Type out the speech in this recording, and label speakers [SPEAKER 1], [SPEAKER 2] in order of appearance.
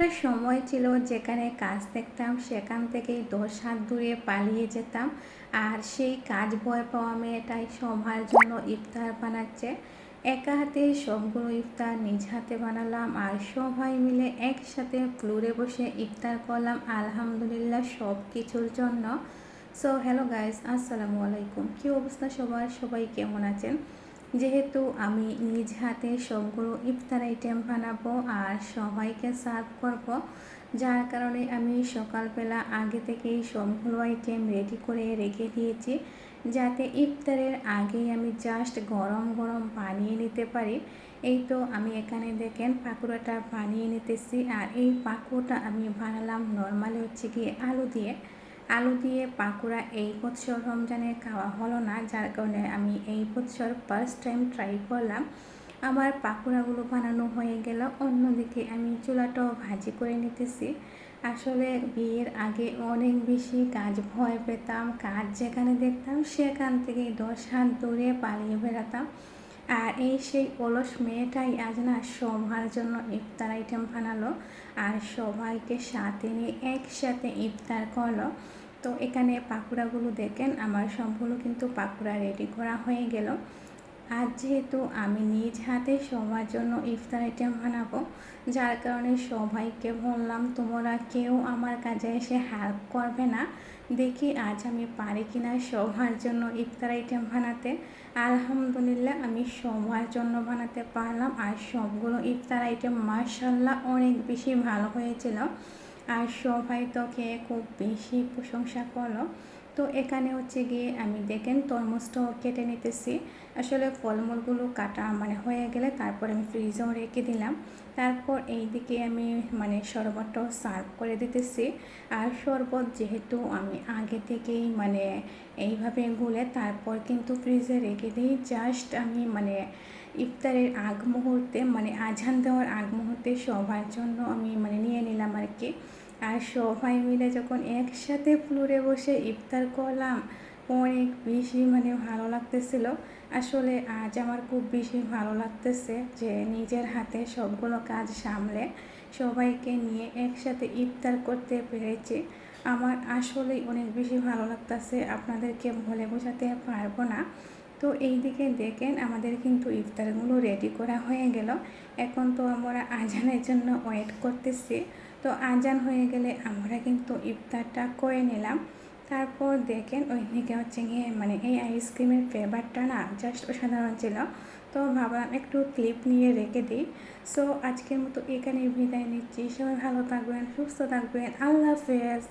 [SPEAKER 1] একটা সময় ছিল যেখানে কাজ দেখতাম, সেখান থেকেই দশ হাত দূরে পালিয়ে যেতাম। আর সেই কাজ ভয় পাওয়া মেয়েটাই সবার জন্য ইফতার বানাচ্ছে। একা হাতে সবগুলো ইফতার নিজ হাতে বানালাম আর সবাই মিলে একসাথে ফ্লোরে বসে ইফতার করলাম, আলহামদুলিল্লাহ সব কিছুর জন্য। সো হ্যালো গাইস আসসালামু আলাইকুম। কী অবস্থা সবার? সবাই কেমন আছেন? যেহেতু আমি নিজ হাতে সবগুলো ইফতার আইটেম বানাবো আর সবাইকে সার্ভ করব, যার কারণে আমি সকালবেলা আগে থেকেই সবগুলো আইটেম রেডি করে রেখে দিয়েছি, যাতে ইফতারের আগেই আমি জাস্ট গরম গরম বানিয়ে নিতে পারি। এই তো আমি এখানে দেখেন পাকুড়াটা বানিয়ে নিতেছি, আর এই পাকুড়াটা আমি বানালাম নর্মালি হচ্ছে গিয়ে আলু দিয়ে। আলু দিয়ে পাকোড়া এই বছর রমজানে খাওয়া হলো না, যার কারণে আমি এই বছর ফার্স্ট টাইম ট্রাই করলাম। আমার পাকোড়াগুলো বানানো হয়ে গেল, অন্যদিকে আমি চুলাটাও ভাজি করে নিতেছি। আসলে বিয়ের আগে অনেক বেশি কাজ ভয় পেতাম, কাজ যেখানে দেখতাম সেখান থেকে দশ হাত দূরে পালিয়ে বেড়াতাম। আর এই সেই অলস মেয়েটাই আজ না সবার জন্য ইফতার আইটেম বানালো আর সবাইকে সাথে নিয়ে একসাথে ইফতার করল। তো এখানে পাকুড়াগুলো দেখেন, আমার সবগুলো কিন্তু পাকুড়া রেডি করা হয়ে গেল। আজ যেহেতু আমি নিজ হাতে সবার জন্য ইফতার আইটেম বানাবো, যার কারণে সবাইকে বললাম, তোমরা কেউ আমার কাজে এসে হেল্প করবে না। দেখি আজ আমি পারি কিনা সবার জন্য ইফতার আইটেম বানাতে। আলহামদুলিল্লাহ, আমি সবার জন্য বানাতে পারলাম। আর সবগুলো ইফতার আইটেম মার্শাল্লাহ অনেক বেশি ভালো হয়েছিল। আর সবাই তো খেয়ে খুব বেশি প্রশংসা করল। তো এখানে হচ্ছে গিয়ে আমি দেখেন তরমুজটাও কেটে নিতেছি। আসলে ফলমূলগুলো কাটা মানে হয়ে গেলে তারপর আমি ফ্রিজেও রেখে দিলাম। তারপর এই দিকে আমি মানে শরবতটাও সার্ভ করে দিতেছি। আর শরবত যেহেতু আমি আগে থেকেই মানে এইভাবে গুলে তারপর কিন্তু ফ্রিজে রেখে দিই। জাস্ট আমি মানে ইফতারের আগ মুহূর্তে মানে আজান দেওয়ার আগ মুহূর্তে সবার জন্য আমি মানে নিয়ে নিলাম আর কি। আর সবাই মিলে যখন একসাথে ফ্লোরে বসে ইফতার করলাম, অনেক বেশি মানে ভালো লাগতেছিল। আসলে আজ আমার খুব বেশি ভালো লাগতেছে যে নিজের হাতে সবগুলো কাজ সামলে সবাইকে নিয়ে একসাথে ইফতার করতে পেরেছি। আমার আসলেই অনেক বেশি ভালো লাগতেছে, আপনাদেরকে বলে বোঝাতে পারব না। তো এই দিকে দেখেন আমাদের কিন্তু ইফতারগুলো রেডি করা হয়ে গেল। এখন তো আমরা আজানের জন্য ওয়েট করতেছি। তো আজান হয়ে গেলে আমরা কিন্তু ইফতারটা করে নিলাম। তারপর দেখেন ওই দিকে হচ্ছে গিয়ে মানে এই আইসক্রিমের ফ্লেভারটা না জাস্ট অসাধারণ ছিল। তো ভাবলাম একটু ক্লিপ নিয়ে রেখে দিই। সো আজকের মতো এখানে বিদায় নিচ্ছি। সবাই ভালো থাকবেন, সুস্থ থাকবেন। আল্লাহ হাফেজ।